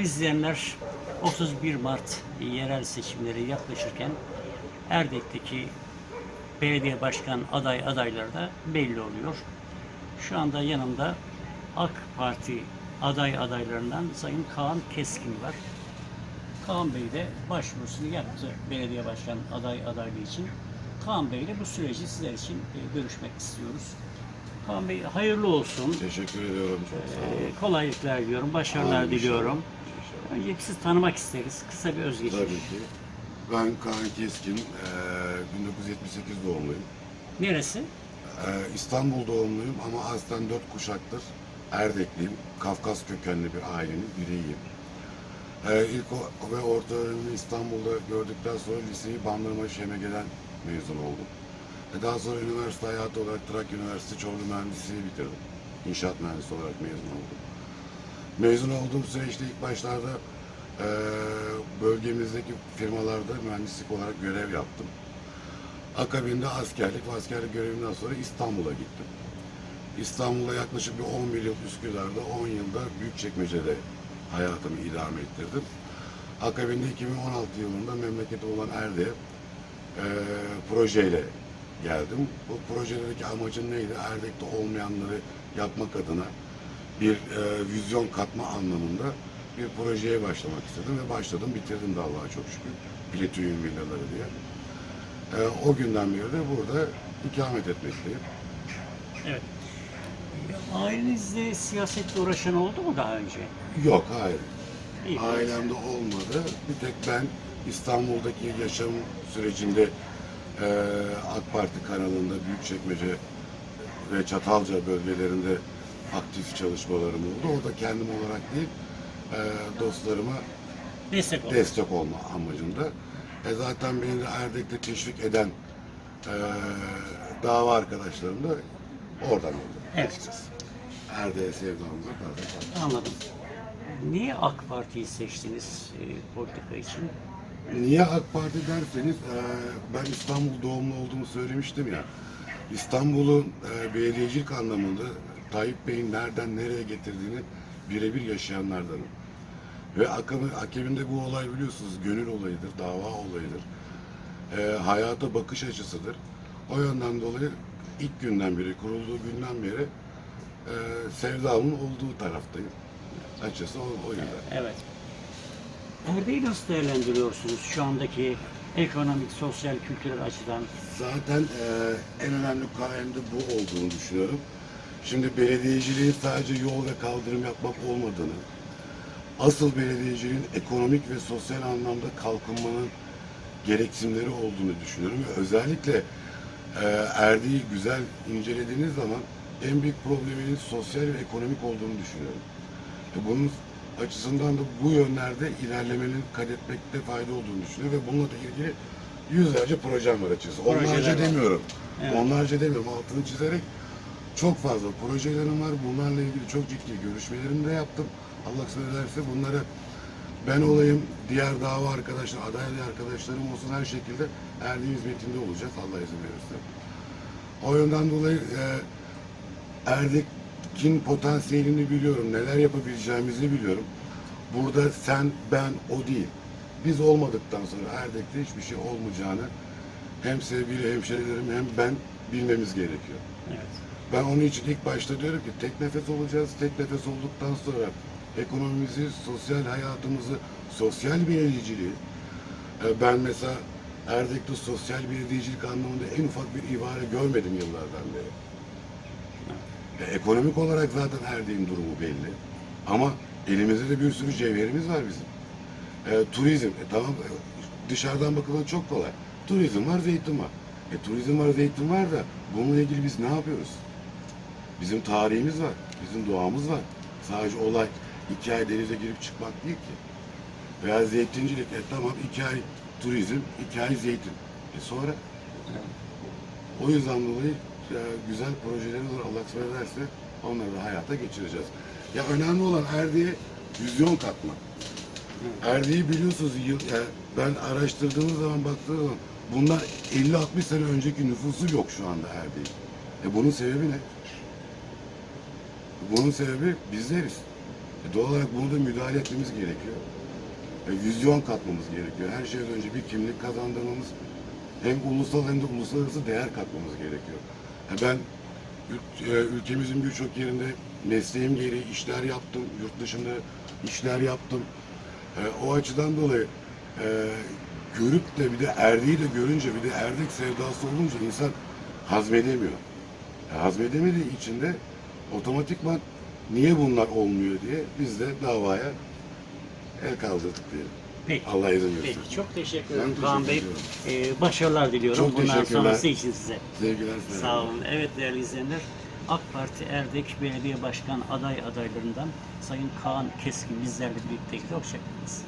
Değerli izleyenler, 31 Mart yerel seçimleri yaklaşırken Erdek'teki belediye başkan aday adayları da belli oluyor. Şu anda yanımda AK Parti aday adaylarından Sayın Kaan Keskin var. Kaan Bey de başvurusunu yaptı belediye başkan aday adaylığı için. Kaan Bey ile bu süreci sizler için e, görüşmek istiyoruz. Kaan Bey hayırlı olsun. Teşekkür ediyorum. Çok sağ olun. Ee, kolaylıklar diliyorum, başarılar Amin, diliyorum. inşallah. Önce sizi tanımak isteriz. Kısa bir özgeçmiş. Tabii ki. Ben Kaan Keskin, eee, 1978 doğumluyum. Neresi? Eee, İstanbul doğumluyum ama aslen dört kuşaktır Erdekliyim. Kafkas kökenli bir ailenin bireyiyim. Eee ilk o, ve orta öğrenimi İstanbul'da gördükten sonra liseyi Bandırma Şemege'den mezun oldum. E daha sonra üniversite hayatı olarak Trakya Üniversitesi Çorlu Mühendisliği bitirdim. İnşaat mühendisi olarak mezun oldum. Mezun olduğum süreçte ilk başlarda eee, bölgemizdeki firmalarda mühendislik olarak görev yaptım. Akabinde askerlik ve askerlik görevinden sonra İstanbul'a gittim. İstanbul'a yaklaşık bir 11 yıl Üsküdar'da, 10 yılda Büyükçekmece'de hayatımı idame ettirdim. Akabinde 2016 yılında memleketi olan Erde'ye eee, projeyle geldim. Bu projedeki amacım neydi? Erdek'te olmayanları yapmak adına bir e, vizyon katma anlamında bir projeye başlamak istedim ve başladım, bitirdim de Allah'a çok şükür. Platinum villaları diye. E, o günden beri de burada ikamet etmekteyim. Evet. Ailenizde siyasetle uğraşan oldu mu daha önce? Yok, hayır. İyi. Ailemde olmadı. Bir tek ben İstanbul'daki yaşam sürecinde e, AK Parti kanalında Büyükçekmece ve Çatalca bölgelerinde aktif çalışmalarım oldu. Orada kendim olarak değil, e, dostlarıma Destek destek olma amacında. E zaten beni de Erdek'te teşvik eden e, dava arkadaşlarım da oradan oldu. Evet. açıkçası. Erdek'e sevdamız da oradan. Anladım. Niye AK Parti'yi seçtiniz e, politika için? Niye AK Parti derseniz e, ben İstanbul doğumlu olduğumu söylemiştim ya. İstanbul'un e, belediyecilik anlamında Tayyip Bey'in nereden nereye getirdiğini birebir yaşayanlardanım. Ve akabinde bu olay biliyorsunuz gönül olayıdır, dava olayıdır. E, hayata bakış açısıdır. O yönden dolayı ilk günden beri, kurulduğu günden beri e, sevdamın olduğu taraftayım. Açıkçası o, o yüzden. Evet. Erdek'i nasıl değerlendiriyorsunuz şu andaki ekonomik, sosyal, kültürel açıdan? Zaten eee, en önemli kalemde bu olduğunu düşünüyorum. Şimdi belediyeciliğin sadece yol ve kaldırım yapmak olmadığını, asıl belediyeciliğin ekonomik ve sosyal anlamda kalkınmanın gereksinimleri olduğunu düşünüyorum. Ve özellikle eee Erdek'i güzel incelediğiniz zaman en büyük probleminin sosyal ve ekonomik olduğunu düşünüyorum. E, bunun açısından da bu yönlerde ilerlemenin kat etmekte fayda olduğunu düşünüyorum ve bununla da ilgili yüzlerce projem var açıkçası. Projeler Onlarca var. demiyorum. Evet. Onlarca demiyorum. Altını çizerek çok fazla projelerim var. Bunlarla ilgili çok ciddi görüşmelerimi de yaptım. Allah kısmet ederse bunları ben olayım, diğer dava arkadaşlar, aday aday arkadaşlarım olsun her şekilde erdiğim hizmetinde olacak Allah izin verirse. O yönden dolayı e, Erdek'in potansiyelini biliyorum, neler yapabileceğimizi biliyorum. Burada sen, ben, o değil. Biz olmadıktan sonra Erdek'te hiçbir şey olmayacağını hem sevgili hemşerilerim hem ben bilmemiz gerekiyor. Evet. Ben onun için ilk başta diyorum ki tek nefes olacağız. Tek nefes olduktan sonra ekonomimizi, sosyal hayatımızı, sosyal belediyeciliği e, ben mesela Erdek'te sosyal belediyecilik anlamında en ufak bir ibare görmedim yıllardan beri. E, ekonomik olarak zaten Erdek'in durumu belli. Ama elimizde de bir sürü cevherimiz var bizim. E, turizm, e, tamam e, dışarıdan bakılan çok kolay. Turizm var, zeytin var. E, turizm var, zeytin var da bununla ilgili biz ne yapıyoruz? Bizim tarihimiz var, bizim doğamız var. Sadece olay iki ay denize girip çıkmak değil ki. Veya zeytincilik, e tamam iki ay turizm, iki ay zeytin. E sonra? O yüzden dolayı e, güzel projelerimiz var. Allah kısmet ederse onları da hayata geçireceğiz. Ya önemli olan Erdek'e vizyon katmak. Erdek'i biliyorsunuz yıl, e, ben araştırdığımız zaman baktığım zaman bundan 50-60 sene önceki nüfusu yok şu anda Erdek'in. E bunun sebebi ne? Bunun sebebi bizleriz. E, doğal olarak bunu da müdahale etmemiz gerekiyor. E, vizyon katmamız gerekiyor. Her şeyden önce bir kimlik kazandırmamız hem ulusal hem de uluslararası değer katmamız gerekiyor. E, ben e, ülkemizin birçok yerinde mesleğim gereği işler yaptım, yurt dışında işler yaptım. E, o açıdan dolayı e, görüp de bir de erdiği de görünce bir de erdek sevdası olunca insan hazmedemiyor. E, hazmedemediği için de otomatikman niye bunlar olmuyor diye biz de davaya el kaldırdık diyelim. Peki. Allah izin verirse. Peki çok teşekkür ederim Kaan Bey. Ee, başarılar diliyorum Çok bundan teşekkürler. sonrası için size. Sevgiler Sağ olun. Evet değerli izleyenler, AK Parti Erdek Belediye Başkan aday adaylarından Sayın Kaan Keskin bizlerle birlikteydi. Hoşçakalınız.